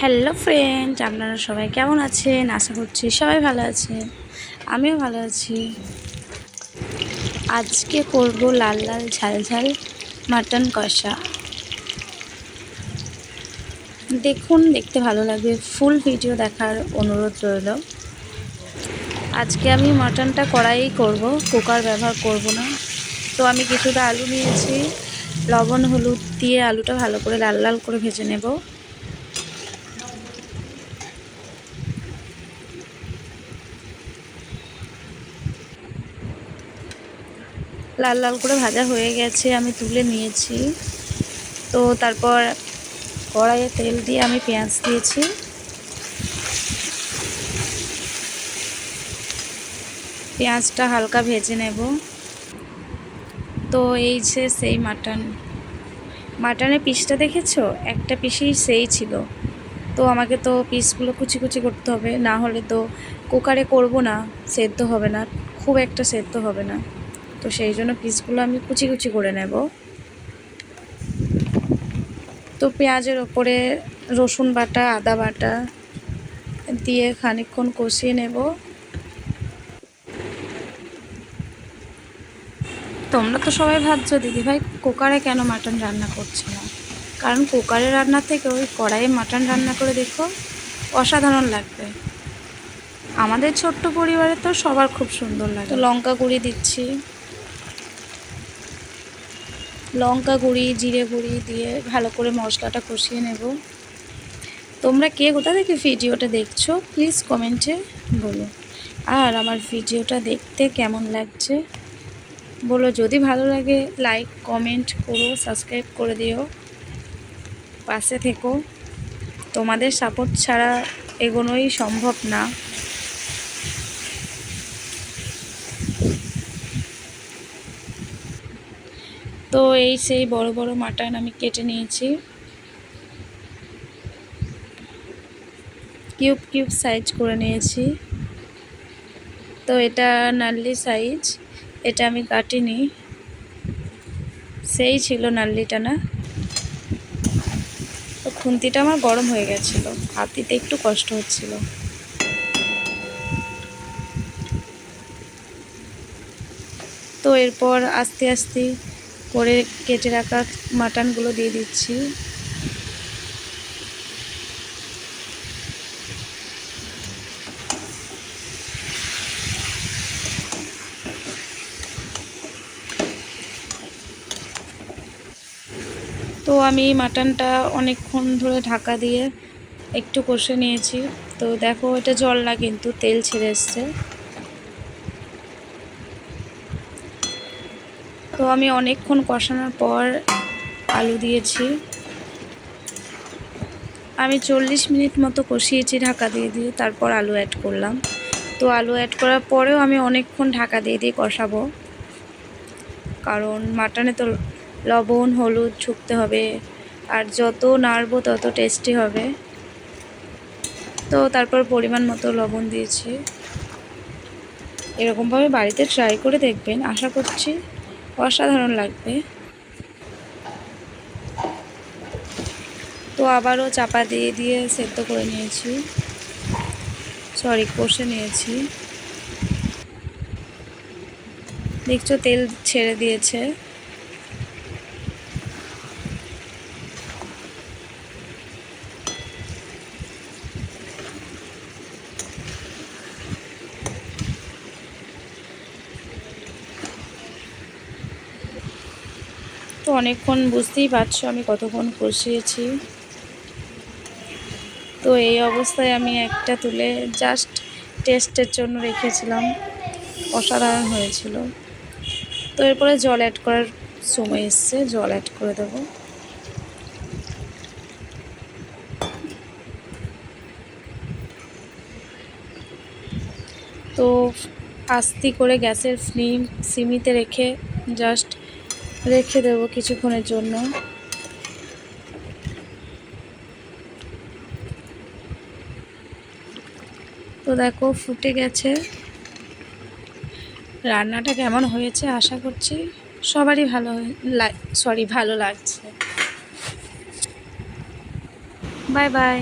Hello friend আপনারা সবাই কেমন আছেন? আশা করছি সবাই ভালো আছেন। আমিও ভালো আছি। আজকে করব লাল লাল ঝাল ঝাল মাটন কষা। দেখুন, দেখতে ভালো লাগবে। ফুল ভিডিও দেখার অনুরোধ রইল। আজকে আমি মাটনটা কড়াই করব, কুকার ব্যবহার করব না। তো আমি কিছুটা আলু নিয়েছি। লবণ, হলুদ দিয়ে আলুটা ভালো করে লাল লাল করে ভেজে নেব। লাল লাল করে ভাজা হয়ে গেছে, আমি তুলে নিয়েছি। তো তারপর কড়াইয়ে তেল দিয়ে আমি পেঁয়াজ দিয়েছি। পেঁয়াজটা হালকা ভেজে নেব। তো এই যে সেই মাটন, মাটনের পিসটা দেখেছ? একটা পিসই সেই ছিল। তো আমাকে তো পিসগুলো কুচি কুচি করতে হবে, না হলে তো কুকারে করব না, সেদ্ধ হবে না, খুব একটা সেদ্ধ হবে না। তো সেই জন্য পিসগুলো আমি কুচি কুচি করে নেব। তো পেঁয়াজের ওপরে রসুন বাটা, আদা বাটা দিয়ে খানিকক্ষণ কষিয়ে নেব। তোমরা তো সবাই ভাবছ, দিদিভাই কুকারে কেন মাটন রান্না করছে না? কারণ কুকারে রান্না থেকে ওই কড়াইয়ে মাটন রান্না করে দেখো অসাধারণ লাগবে। আমাদের ছোট্ট পরিবারে তো সবার খুব সুন্দর লাগে। তো লঙ্কা গুঁড়ি দিচ্ছি। লঙ্কা গুঁড়ি, জিরে গুঁড়ি দিয়ে ভালো করে মশলাটা কষিয়ে নেব। তোমরা কে কোথা থেকে ভিডিওটা দেখছ প্লিজ কমেন্টে বলো। আর আমার ভিডিওটা দেখতে কেমন লাগছে, বলো। যদি ভালো লাগে লাইক কমেন্ট করো সাবস্ক্রাইব করে দিও। পাশে থেকো। তোমাদের সাপোর্ট ছাড়া এগোনোই সম্ভব না। তো এই সেই বড় বড় মাটন আমি কেটে নিয়েছি। কিউব কিউব সাইজ করে নিয়েছি। তো এটা নাল্লি সাইজ, এটা আমি কাটিনি। সেই ছিল নাল্লিটা না। তো খুন্তিটা আমার গরম হয়ে গেছিল হাত দিতে একটু কষ্ট হচ্ছিল। তো এরপর আস্তে আস্তে করে কেটে রাখা মাটনগুলো দিয়ে দিচ্ছি। তো আমি মাটনটা অনেকক্ষণ ধরে ঢাকা দিয়ে একটু কষে নিয়েছি। তো দেখো এটা জল না কিন্তু তেল ছেড়ে এসছে। তো আমি অনেকক্ষণ কষানোর পর আলু দিয়েছি। আমি চল্লিশ মিনিট মতো কষিয়েছি ঢাকা দিয়ে দিয়ে, তারপর আলু অ্যাড করলাম। তো আলু অ্যাড করার পরেও আমি অনেকক্ষণ ঢাকা দিয়ে দিয়ে কষাবো। কারণ মাটনে তো লবণ, হলুদ ছুকতে হবে, আর যত নাড়বো তত টেস্টি হবে। তো তারপর পরিমাণ মতো লবণ দিয়েছি। এরকমভাবে বাড়িতে ট্রাই করে দেখবেন, আশা করছি। অসাধারণ লাগবে। তো আবারও চাপা দিয়ে দিয়ে সেদ্ধ করে নিয়েছি। সরি কষে নিয়েছি। দেখছ তেল ছেড়ে দিয়েছে। তো অনেকক্ষণ বুঝতেই পারছ আমি কতক্ষণ কষিয়েছি। তো এই অবস্থায় আমি একটা তুলে জাস্ট টেস্টের জন্য রেখেছিলাম। অসাধারণ হয়েছিল। তো এরপরে জল অ্যাড করার সময় এসছে, জল অ্যাড করে দেব। তো আস্তি করে গ্যাসের ফ্লিম সিমিতে রেখে জাস্ট রেখে দেবো কিছুক্ষণের জন্য। তো দেখো, ফুটে গেছে। রান্নাটা কেমন হয়েছে আশা করছি সবারই ভালো সরি ভালো লাগছে। Bye bye.